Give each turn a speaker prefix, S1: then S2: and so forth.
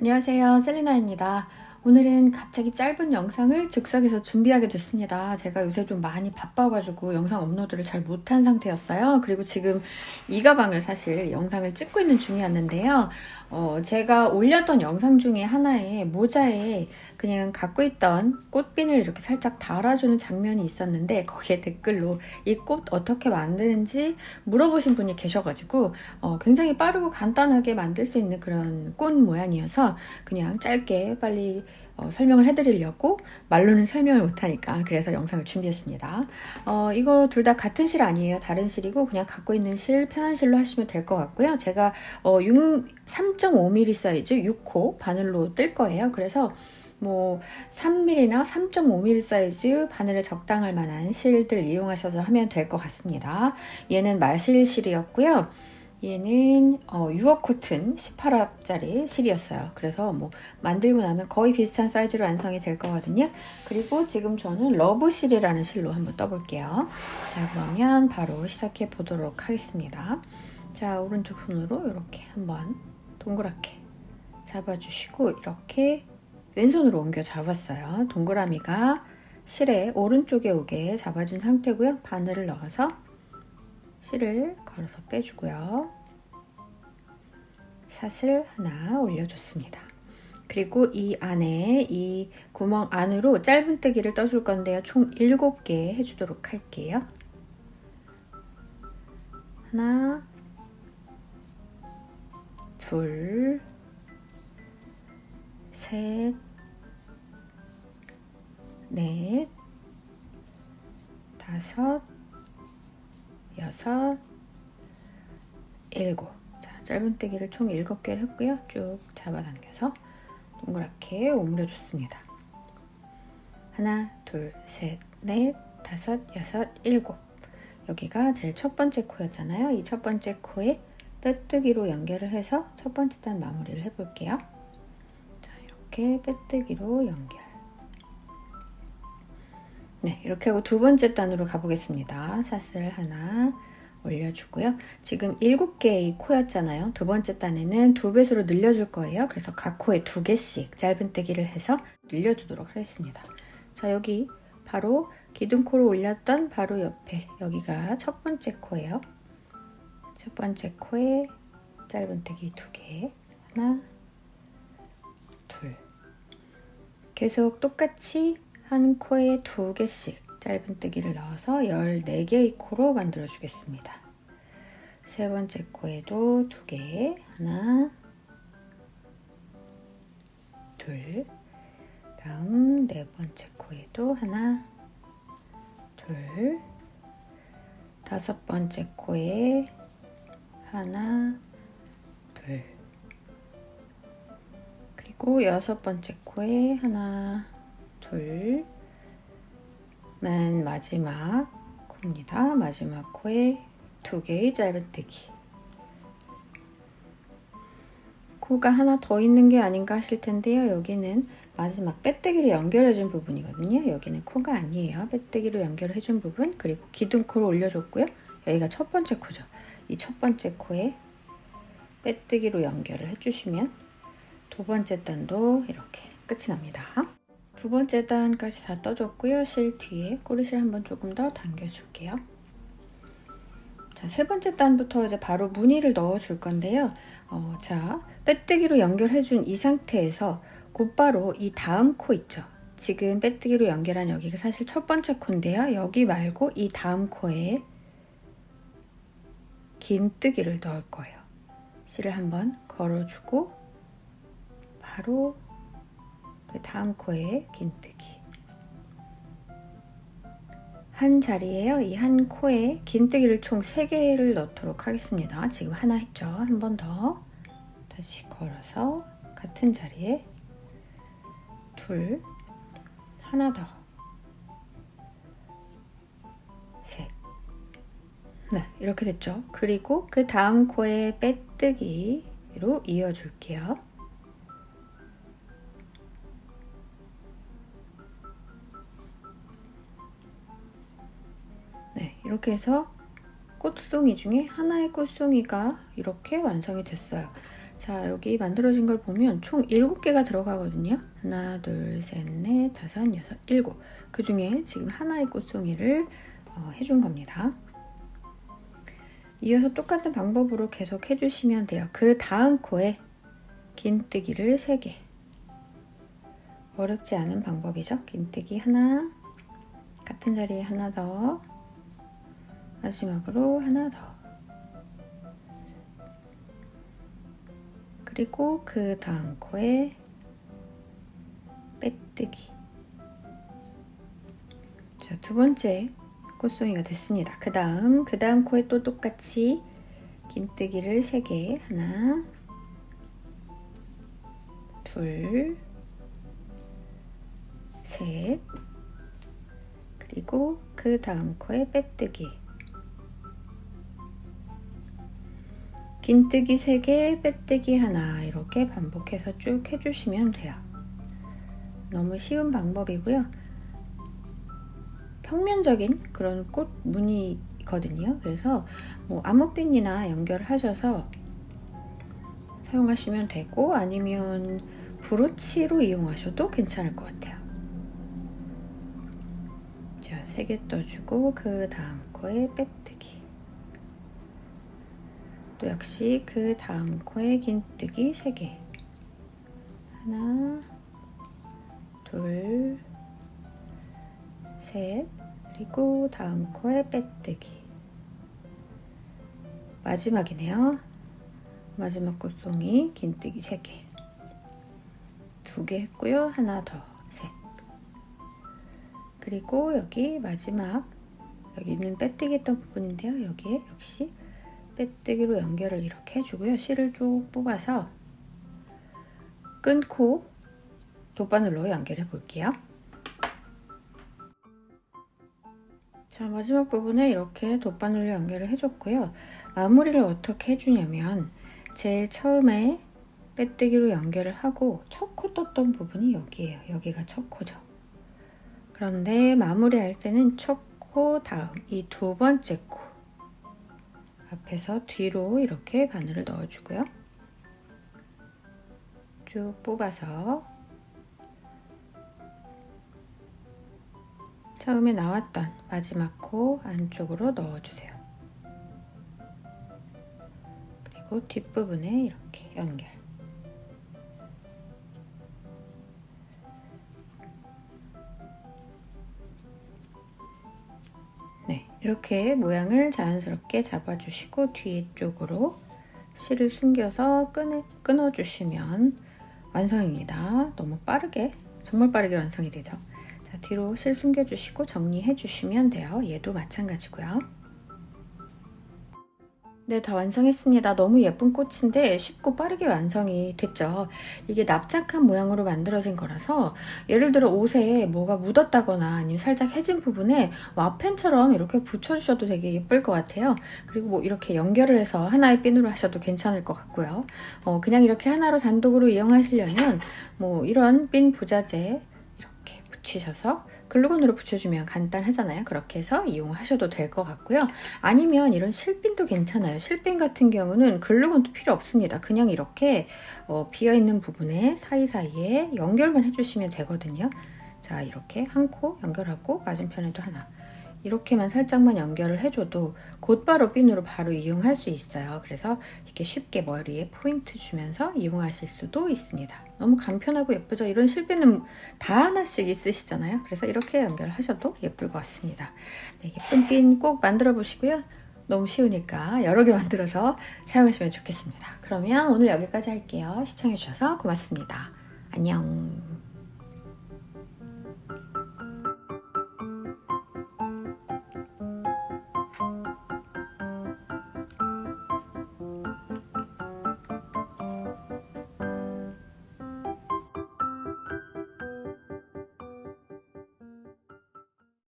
S1: 안녕하세요. 셀리나입니다. 오늘은 갑자기 짧은 영상을 즉석에서 준비하게 됐습니다. 제가 요새 좀 많이 바빠가지고 영상 업로드를 잘 못한 상태였어요. 그리고 지금 이 가방을 사실 영상을 찍고 있는 중이었는데요. 어, 제가 올렸던 영상 중에 하나에 모자에 그냥 갖고 있던 꽃핀을 이렇게 살짝 달아주는 장면이 있었는데 거기에 댓글로 이 꽃 어떻게 만드는지 물어보신 분이 계셔가지고 어, 굉장히 빠르고 간단하게 만들 수 있는 그런 꽃 모양이어서 그냥 짧게 빨리 어, 설명을 해드리려고 말로는 설명을 못하니까 그래서 영상을 준비했습니다. 어, 이거 둘 다 같은 실 아니에요. 다른 실이고 그냥 갖고 있는 실 편한 실로 하시면 될 것 같고요. 제가 어, 3.5mm 사이즈 6호 바늘로 뜰 거예요. 그래서 뭐 3mm나 3.5mm 사이즈 바늘에 적당할 만한 실들 이용하셔서 하면 될 것 같습니다. 얘는 말실 실이었고요. 얘는 어, 6억 코튼 18합짜리 실이었어요. 그래서 뭐 만들고 나면 거의 비슷한 사이즈로 완성이 될 거거든요. 그리고 지금 저는 러브 실이라는 실로 한번 떠볼게요. 자 그러면 바로 시작해 보도록 하겠습니다. 자 오른쪽 손으로 이렇게 한번 동그랗게 잡아주시고 이렇게 왼손으로 옮겨 잡았어요. 동그라미가 실에 오른쪽에 오게 잡아준 상태고요. 바늘을 넣어서 실을 걸어서 빼주고요. 샷을 하나 올려줬습니다. 그리고 이 안에 이 구멍 안으로 짧은뜨기를 떠줄 건데요. 총 7개 해주도록 할게요. 하나, 둘, 셋, 넷, 다섯, 여섯, 일곱. 자, 짧은뜨기를 총 일곱 개를 했고요. 쭉 잡아당겨서 동그랗게 오므려줬습니다. 하나, 둘, 셋, 넷, 다섯, 여섯, 일곱. 여기가 제일 첫 번째 코였잖아요. 이 첫 번째 코에 빼뜨기로 연결을 해서 첫 번째 단 마무리를 해볼게요. 자, 이렇게 빼뜨기로 연결. 네, 이렇게 하고 두 번째 단으로 가보겠습니다. 사슬 하나 올려주고요. 지금 7개의 코였잖아요. 두 번째 단에는 두 배수로 늘려줄 거예요. 그래서 각 코에 두 개씩 짧은뜨기를 해서 늘려주도록 하겠습니다. 자, 여기 바로 기둥코를 올렸던 바로 옆에 여기가 첫 번째 코예요. 첫 번째 코에 짧은뜨기 두 개, 하나, 둘. 계속 똑같이 한 코에 두 개씩 짧은뜨기를 넣어서 14개의 코로 만들어 주겠습니다. 세 번째 코에도 두 개, 하나, 둘, 다음 네 번째 코에도 하나, 둘, 다섯 번째 코에 하나, 둘, 그리고 여섯 번째 코에 하나, 둘, 맨 마지막 코입니다. 마지막 코에 두 개의 짧은뜨기. 코가 하나 더 있는 게 아닌가 하실 텐데요. 여기는 마지막 빼뜨기로 연결해준 부분이거든요. 여기는 코가 아니에요. 빼뜨기로 연결해준 부분 그리고 기둥코를 올려줬고요. 여기가 첫 번째 코죠. 이 첫 번째 코에 빼뜨기로 연결을 해주시면 두 번째 단도 이렇게 끝이 납니다. 두 번째 단까지 다 떠줬고요. 실 뒤에 꼬리실 한번 조금 더 당겨줄게요. 자, 세 번째 단부터 이제 바로 무늬를 넣어줄 건데요. 어, 자, 빼뜨기로 연결해준 이 상태에서 곧바로 이 다음 코 있죠. 지금 빼뜨기로 연결한 여기가 사실 첫 번째 코인데요. 여기 말고 이 다음 코에 긴 뜨기를 넣을 거예요. 실을 한번 걸어주고 바로 그 다음 코에 긴뜨기 한 자리에요. 이 한 코에 긴뜨기를 총 3개를 넣도록 하겠습니다. 지금 하나 했죠. 한 번 더 다시 걸어서 같은 자리에 둘 하나 더 셋. 네, 이렇게 됐죠. 그리고 그 다음 코에 빼뜨기로 이어줄게요. 이렇게 해서 꽃송이 중에 하나의 꽃송이가 이렇게 완성이 됐어요. 자, 여기 만들어진 걸 보면 총 7개가 들어가거든요. 하나, 둘, 셋, 넷, 다섯, 여섯, 일곱. 그 중에 지금 하나의 꽃송이를 어, 해준 겁니다. 이어서 똑같은 방법으로 계속 해주시면 돼요. 그 다음 코에 긴뜨기를 3개. 어렵지 않은 방법이죠. 긴뜨기 하나, 같은 자리에 하나 더, 마지막으로 하나 더. 그리고 그 다음 코에 빼뜨기. 자, 두 번째 꽃송이가 됐습니다. 그 다음, 그 다음 코에 또 똑같이 긴뜨기를 3개. 하나, 둘, 셋. 그리고 그 다음 코에 빼뜨기. 긴뜨기 3개, 빼뜨기 하나 이렇게 반복해서 쭉 해주시면 돼요. 너무 쉬운 방법이고요. 평면적인 그런 꽃 무늬거든요. 그래서 뭐 암흑빛이나 연결하셔서 사용하시면 되고 아니면 브로치로 이용하셔도 괜찮을 것 같아요. 자, 3개 떠주고 그 다음 코에 빼뜨기. 또 역시 그 다음 코에 긴뜨기 3개. 하나, 둘, 셋, 그리고 다음 코에 빼뜨기. 마지막이네요. 마지막 꽃송이 긴뜨기 3개. 두개 했고요. 하나 더, 셋. 그리고 여기 마지막 여기는 빼뜨기 했던 부분인데요. 여기에 역시 빼뜨기로 연결을 이렇게 해주고요. 실을 쭉 뽑아서 끊고 돗바늘로 연결해 볼게요. 자 마지막 부분에 이렇게 돗바늘로 연결을 해줬고요. 마무리를 어떻게 해주냐면 제일 처음에 빼뜨기로 연결을 하고 첫 코 떴던 부분이 여기예요. 여기가 첫 코죠. 그런데 마무리할 때는 첫 코 다음 이 두 번째 코 앞에서 뒤로 이렇게 바늘을 넣어주고요. 쭉 뽑아서 처음에 나왔던 마지막 코 안쪽으로 넣어주세요. 그리고 뒷부분에 이렇게 연결. 이렇게 모양을 자연스럽게 잡아주시고 뒤쪽으로 실을 숨겨서 끊어, 끊어주시면 완성입니다. 너무 빠르게, 정말 빠르게 완성이 되죠. 자, 뒤로 실 숨겨주시고 정리해주시면 돼요. 얘도 마찬가지고요. 네, 다 완성했습니다. 너무 예쁜 꽃인데 쉽고 빠르게 완성이 됐죠. 이게 납작한 모양으로 만들어진 거라서 예를 들어 옷에 뭐가 묻었다거나 아니면 살짝 해진 부분에 와펜처럼 이렇게 붙여주셔도 되게 예쁠 것 같아요. 그리고 뭐 이렇게 연결을 해서 하나의 핀으로 하셔도 괜찮을 것 같고요. 어, 그냥 이렇게 하나로 단독으로 이용하시려면 뭐 이런 핀 부자재 이렇게 붙이셔서 글루건으로 붙여주면 간단하잖아요. 그렇게 해서 이용하셔도 될 것 같고요. 아니면 이런 실핀도 괜찮아요. 실핀 같은 경우는 글루건도 필요 없습니다. 그냥 이렇게 어, 비어있는 부분에 사이사이에 연결만 해주시면 되거든요. 자 이렇게 한 코 연결하고 맞은편에도 하나 이렇게만 살짝만 연결을 해줘도 곧바로 핀으로 바로 이용할 수 있어요. 그래서 이렇게 쉽게 머리에 포인트 주면서 이용하실 수도 있습니다. 너무 간편하고 예쁘죠? 이런 실핀은 다 하나씩 있으시잖아요. 그래서 이렇게 연결하셔도 예쁠 것 같습니다. 네, 예쁜 핀 꼭 만들어 보시고요. 너무 쉬우니까 여러 개 만들어서 사용하시면 좋겠습니다. 그러면 오늘 여기까지 할게요. 시청해주셔서 고맙습니다. 안녕.